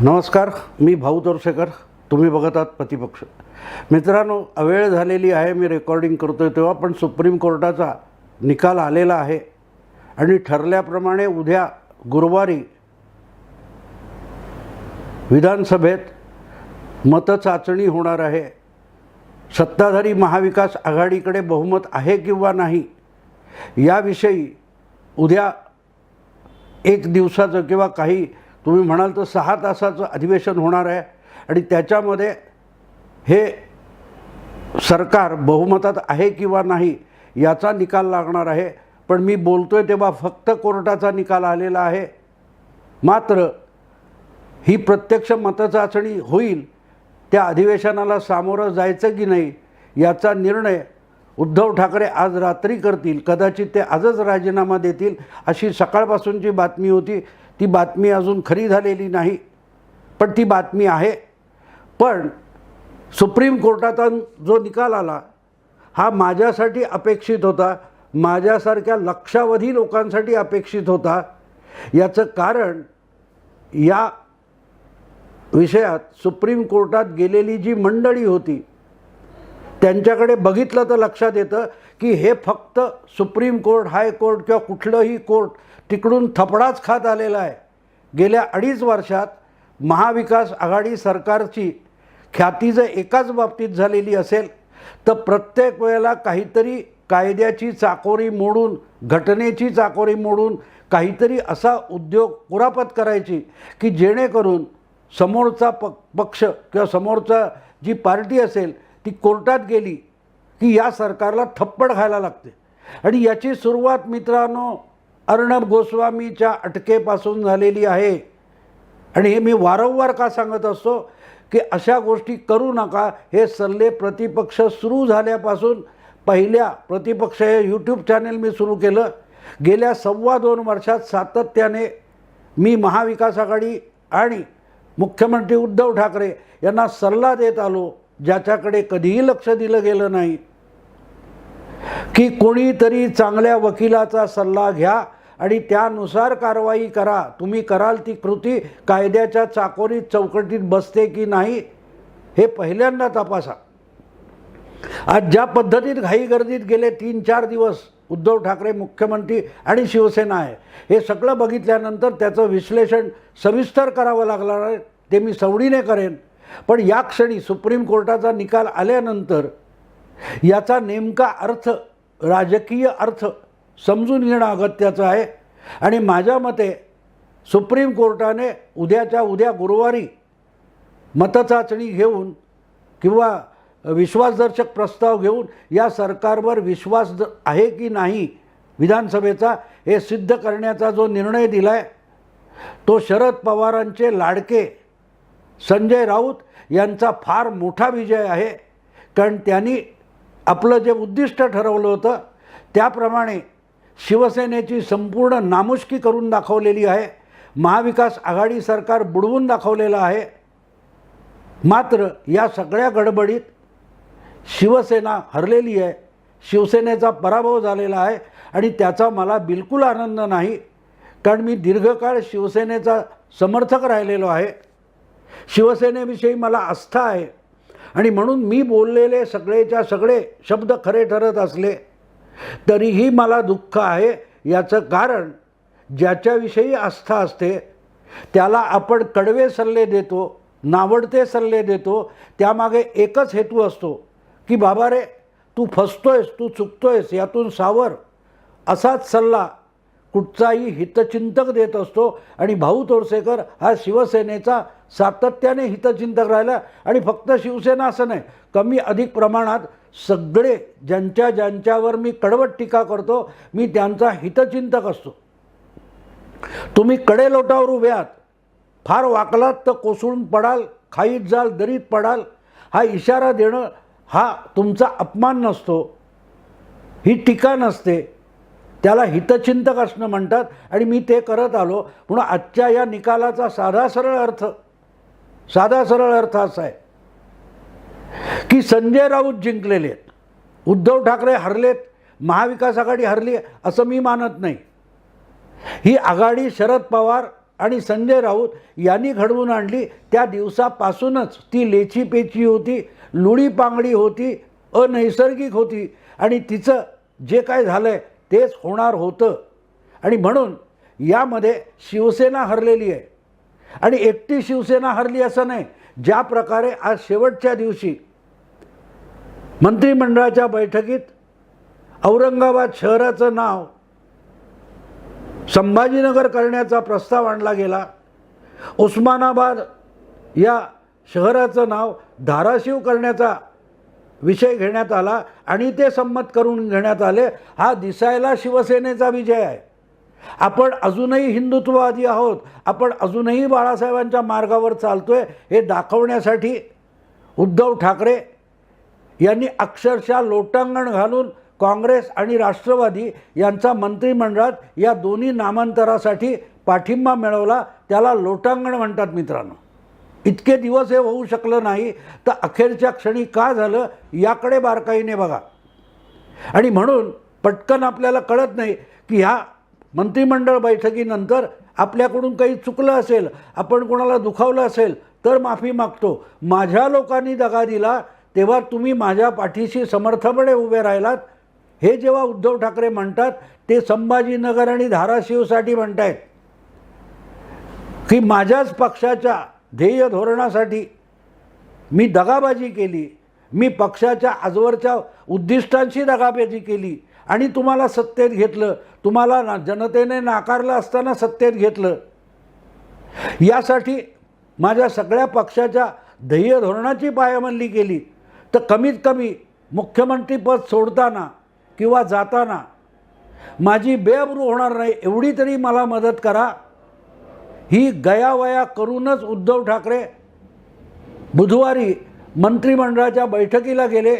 नमस्कार मी भाऊ तोरसेकर तुम्ही बघत आहात प्रतिपक्ष. मित्रांनो अवेळ झालेली आहे मी रेकॉर्डिंग करतोय तेव्हा पण सुप्रीम कोर्टाचा निकाल आलेला आहे. आणि ठरल्याप्रमाणे उद्या गुरुवारी विधानसभेत मतचाचणी होणार आहे. सत्ताधारी महाविकास आघाडीकडे बहुमत आहे किंवा नाही याविषयी उद्या एक दिवसाचं किंवा काही तुम्ही म्हणाल तर सहा तासाचं अधिवेशन होणार आहे. आणि त्याच्यामध्ये हे सरकार बहुमतात आहे किंवा नाही याचा निकाल लागणार आहे. पण मी बोलतोय तेव्हा फक्त कोर्टाचा निकाल आलेला आहे. मात्र ही प्रत्यक्ष मतचाचणी होईल. त्या अधिवेशनाला सामोरं जायचं की नाही याचा निर्णय उद्धव ठाकरे आज रात्री करतील. कदाचित ते आजच राजीनामा देतील अशी सकाळपासूनची बातमी होती. ती बातमी अजून खरी झालेली नाही पण ती बातमी आहे. पण सुप्रीम कोर्टाचा जो निकाल आला हा माझ्यासाठी अपेक्षित होता माझ्यासारख्या लक्षावधी लोकांसाठी अपेक्षित होता. याचं कारण या विषयात सुप्रीम कोर्टात गेलेली जी मंडळी होती त्यांच्याकडे बघितलं तर लक्षात येतं की हे फक्त सुप्रीम कोर्ट हायकोर्ट किंवा कुठलंही कोर्ट तिकडून थपडाच खात आलेला आहे. गेल्या अडीच वर्षात महाविकास आघाडी सरकारची ख्याती जर एकाच बाबतीत झालेली असेल तर प्रत्येक वेळेला काहीतरी कायद्याची चाकोरी मोडून घटनेची चाकोरी मोडून काहीतरी असा उद्योग कुरापत करायची की जेणेकरून समोरचा प पक्ष किंवा समोरचा जी पार्टी असेल ती कोर्टात गेली की या सरकारला थप्पड खायला लागते. आणि याची सुरुवात मित्रांनो अर्णब गोस्वामीच्या अटकेपासून झालेली आहे. आणि हे मी वारंवार का सांगत असतो की अशा गोष्टी करू नका. हे सल्ले प्रतिपक्ष सुरू झाल्यापासून पहिल्या प्रतिपक्ष हे यूट्यूब चॅनेल मी सुरू केलं. गेल्या सव्वा दोन वर्षात सातत्याने मी महाविकास आघाडी आणि मुख्यमंत्री उद्धव ठाकरे यांना सल्ला देत आलो. ज्याच्याकडे कधीही लक्ष दिलं गेलं नाही. की कोणीतरी चांगल्या वकिलाचा सल्ला घ्या आणि त्यानुसार कारवाई करा. तुम्ही कराल ती कृती कायद्याच्या चाकोरीत चौकटीत बसते की नाही हे पहिल्यांदा तपासा. आज ज्या पद्धतीत घाईगर्दीत गेले तीन चार दिवस उद्धव ठाकरे मुख्यमंत्री आणि शिवसेना आहे हे सगळं बघितल्यानंतर त्याचं विश्लेषण सविस्तर करावं लागणार आहे ते मी सवडीने करेन. पण या क्षणी सुप्रीम कोर्टाचा निकाल आल्यानंतर याचा नेमका अर्थ राजकीय अर्थ समजून घेणं अगत्याचं आहे. आणि माझ्या मते सुप्रीम कोर्टाने उद्याच्या उद्या गुरुवारी मतचाचणी घेऊन किंवा विश्वासदर्शक प्रस्ताव घेऊन या सरकारवर विश्वास द- आहे की नाही विधानसभेचा हे सिद्ध करण्याचा जो निर्णय दिला आहे तो शरद पवारांचे लाडके संजय राऊत यांचा फार मोठा विजय आहे. कारण त्यांनी आपलं जे उद्दिष्ट ठरवलं होतं त्याप्रमाणे शिवसेनेची संपूर्ण नामुष्की करून दाखवलेली आहे. महाविकास आघाडी सरकार बुडवून दाखवलेलं आहे. मात्र या सगळ्या गडबडीत शिवसेना हरलेली आहे शिवसेनेचा पराभव झालेला आहे आणि त्याचा मला बिलकुल आनंद नाही. कारण मी दीर्घकाळ शिवसेनेचा समर्थक राहिलेलो आहे. शिवसेनेविषयी मला आस्था आहे. आणि म्हणून मी बोललेले सगळेच्या सगळे शब्द खरे ठरत असले तरीही मला दुःख आहे याचं कारण ज्याच्याविषयी आस्था असते त्याला आपण कडवे सल्ले देतो नावडते सल्ले देतो त्यामागे एकच हेतू असतो की बाबा रे तू फसतोयस तू चुकतोयस यातून सावर असाच सल्ला कुठचाही हितचिंतक देत असतो. आणि भाऊ तोरसेकर हा शिवसेनेचा सातत्याने हितचिंतक राहिला आणि फक्त शिवसेना असं नाही कमी अधिक प्रमाणात सगळे ज्यांच्या ज्यांच्यावर मी कडवट टीका करतो मी त्यांचा हितचिंतक असतो. तुम्ही कडे लोटावर उभे आहात. फार वाकलात तर कोसळून पडाल खाईत जाल दरीत पडाल. हा इशारा देणं हा तुमचा अपमान नसतो. ही टीका नसते. त्याला हितचिंतक असणं म्हणतात आणि मी ते करत आलो. म्हणून आजच्या या निकालाचा साधा सरळ अर्थ साधा सरळ अर्थ असा आहे की संजय राऊत जिंकलेले आहेत. उद्धव ठाकरे हरलेत महाविकास आघाडी हरली असं मी मानत नाही. ही आघाडी शरद पवार आणि संजय राऊत यांनी घडवून आणली. त्या दिवसापासूनच ती लेचीपेची होती लुळीपांगडी होती अनैसर्गिक होती आणि तिचं जे काय झालं आहे तेच होणार होतं. आणि म्हणून यामध्ये शिवसेना हरलेली आहे. आणि एकटी शिवसेना हरली असं नाही. ज्या प्रकारे आज शेवटच्या दिवशी मंत्रिमंडळाच्या बैठकीत औरंगाबाद शहराचं नाव संभाजीनगर करण्याचा प्रस्ताव आणला गेला. उस्मानाबाद या शहराचं नाव धाराशिव करण्याचा विषय घेण्यात आला आणि ते संमत करून घेण्यात आले. हा दिसायला शिवसेनेचा विजय आहे. आपण अजूनही हिंदुत्ववादी आहोत. आपण अजूनही बाळासाहेबांच्या मार्गावर चालतोय हे दाखवण्यासाठी उद्धव ठाकरे यांनी अक्षरशः लोटांगण घालून काँग्रेस आणि राष्ट्रवादी यांचा मंत्रिमंडळात या दोन्ही नामांतरासाठी पाठिंबा मिळवला. त्याला लोटांगण म्हणतात मित्रांनो. इतके दिवस हे होऊ शकलं नाही तर अखेरच्या क्षणी का झालं याकडे बारकाईने बघा. आणि म्हणून पटकन आपल्याला कळत नाही की ह्या मंत्रिमंडळ बैठकीनंतर आपल्याकडून काही चुकलं असेल आपण कोणाला दुखावलं असेल तर माफी मागतो. माझ्या लोकांनी दगा दिला तेव्हा तुम्ही माझ्या पाठीशी समर्थपणे उभे राहिलात. हे जेव्हा उद्धव ठाकरे म्हणतात ते संभाजीनगर आणि धाराशिवसाठी म्हणतायत. की माझ्याच पक्षाच्या ध्येय धोरणासाठी मी दगाबाजी केली मी पक्षाच्या आजवरच्या उद्दिष्टांशी दगाबाजी केली आणि तुम्हाला सत्तेत घेतलं तुम्हाला ना जनतेने नाकारलं असताना सत्तेत घेतलं. यासाठी माझ्या सगळ्या पक्षाच्या ध्येय धोरणाची पायमल्ली केली. तर कमीत कमी मुख्यमंत्रीपद सोडताना किंवा जाताना माझी बेअब्रू होणार नाही एवढी तरी मला मदत करा. ही गयावया करूनच उद्धव ठाकरे बुधवारी मंत्रिमंडळाच्या बैठकीला गेले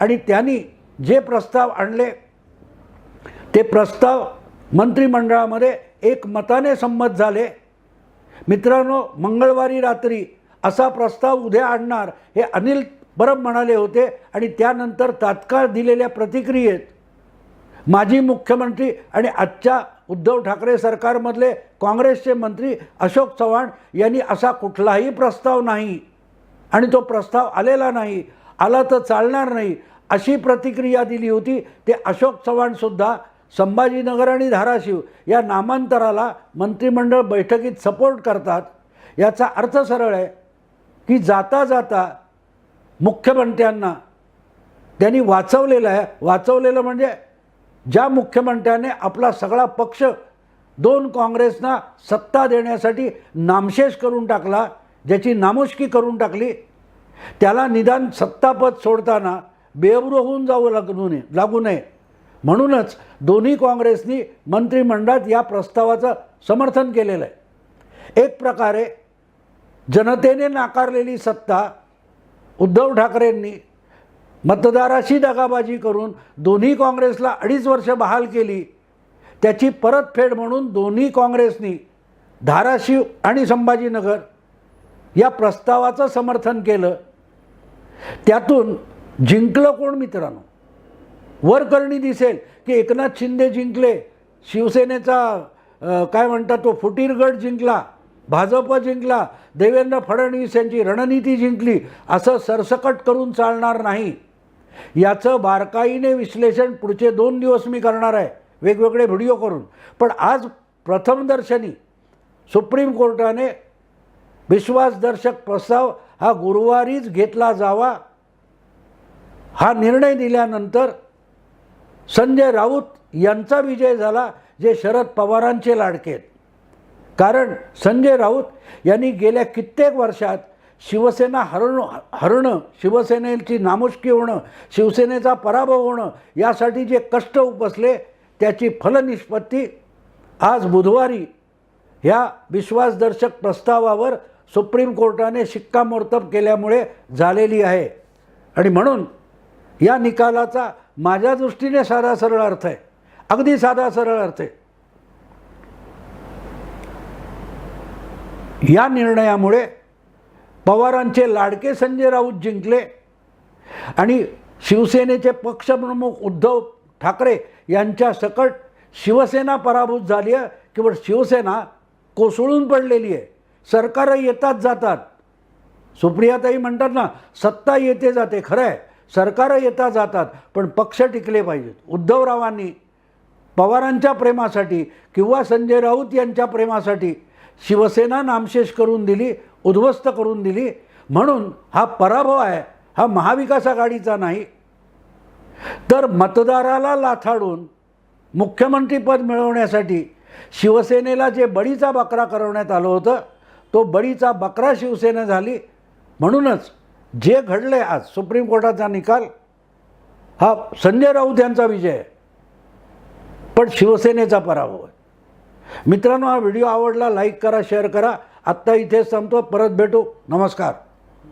आणि त्यांनी जे प्रस्ताव आणले ते प्रस्ताव मंत्रिमंडळामध्ये एक मताने संमत झाले. मित्रांनो मंगळवारी रात्री असा प्रस्ताव उद्या आणणार हे अनिल परब म्हणाले होते आणि त्यानंतर तात्काळ दिलेल्या प्रतिक्रियेत माजी मुख्यमंत्री आणि आजच्या उद्धव ठाकरे सरकारमधले काँग्रेसचे मंत्री अशोक चव्हाण यांनी असा कुठलाही प्रस्ताव नाही आणि तो प्रस्ताव आलेला नाही आला तर चालणार नाही अशी प्रतिक्रिया दिली होती. ते अशोक चव्हाणसुद्धा संभाजीनगर आणि धाराशिव या नामांतराला मंत्रिमंडळ बैठकीत सपोर्ट करतात. याचा अर्थ सरळ आहे की जाता जाता मुख्यमंत्र्यांना त्यांनी वाचवलेलं आहे. वाचवलेलं म्हणजे ज्या मुख्यमंत्र्याने आपला सगळा पक्ष दोन काँग्रेसना सत्ता देण्यासाठी नामशेष करून टाकला ज्याची नामुष्की करून टाकली त्याला निदान सत्तापद सोडताना बेअब्रू होऊन जावं लागू नये लागू नये. म्हणूनच दोन्ही काँग्रेसनी मंत्रिमंडळात या प्रस्तावाचं समर्थन केलेलं आहे. एक प्रकारे जनतेने नाकारलेली सत्ता उद्धव ठाकरेंनी मतदाराशी दगाबाजी करून दोन्ही काँग्रेसला अडीच वर्ष बहाल केली त्याची परतफेड म्हणून दोन्ही काँग्रेसनी धाराशिव आणि संभाजीनगर या प्रस्तावाचं समर्थन केलं. त्यातून जिंकलं कोण मित्रांनो? वरकरणी दिसेल की एकनाथ शिंदे जिंकले शिवसेनेचा काय म्हणतात तो फुटीरगड जिंकला भाजप जिंकला देवेंद्र फडणवीस यांची रणनीती जिंकली असं सरसकट करून चालणार नाही. याचं बारकाईने विश्लेषण पुढचे दोन दिवस मी करणार आहे वेगवेगळे व्हिडिओ करून. पण आज प्रथमदर्शनी सुप्रीम कोर्टाने विश्वासदर्शक प्रस्ताव हा गुरुवारीच घेतला जावा हा निर्णय दिल्यानंतर संजय राऊत यांचा विजय झाला जे शरद पवारांचे लाडके आहेत. कारण संजय राऊत यांनी गेल्या कित्येक वर्षात शिवसेना हरण हरणं शिवसेनेची नामुष्की होणं शिवसेनेचा पराभव होणं यासाठी जे कष्ट उपसले त्याची फलनिष्पत्ती आज बुधवारी ह्या विश्वासदर्शक प्रस्तावावर सुप्रीम कोर्टाने शिक्कामोर्तब केल्यामुळे झालेली आहे. आणि म्हणून या निकालाचा माझ्या दृष्टीने साधा सरळ अर्थ आहे. अगदी साधा सरळ अर्थ आहे. या निर्णयामुळे पवारांचे लाडके संजय राऊत जिंकले आणि शिवसेनेचे पक्षप्रमुख उद्धव ठाकरे यांच्या सकट शिवसेना पराभूत झाली आहे. किंवा शिवसेना कोसळून पडलेली आहे. सरकारं येतात जातात. सुप्रियाताई म्हणतात ना सत्ता येते जाते खरं आहे. सरकारं येता जातात पण पक्ष टिकले पाहिजेत. उद्धवरावांनी पवारांच्या प्रेमासाठी किंवा संजय राऊत यांच्या प्रेमासाठी शिवसेना नामशेष करून दिली उद्ध्वस्त करून दिली. म्हणून हा पराभव आहे हा महाविकास आघाडीचा नाही. तर मतदाराला लाथाडून मुख्यमंत्रीपद मिळवण्यासाठी शिवसेनेला जे बळीचा बकरा करवण्यात आलं होतं तो बळीचा बकरा शिवसेना झाली. म्हणूनच जे घडले आज सुप्रीम कोर्टाचा निकाल हा संजय राऊत यांचा विजय. आहे पण शिवसेनेचा पराभव आहे. मित्रांनो हा व्हिडिओ आवडला लाईक करा शेअर करा. आत्ता इथेच संपतो परत भेटू. नमस्कार.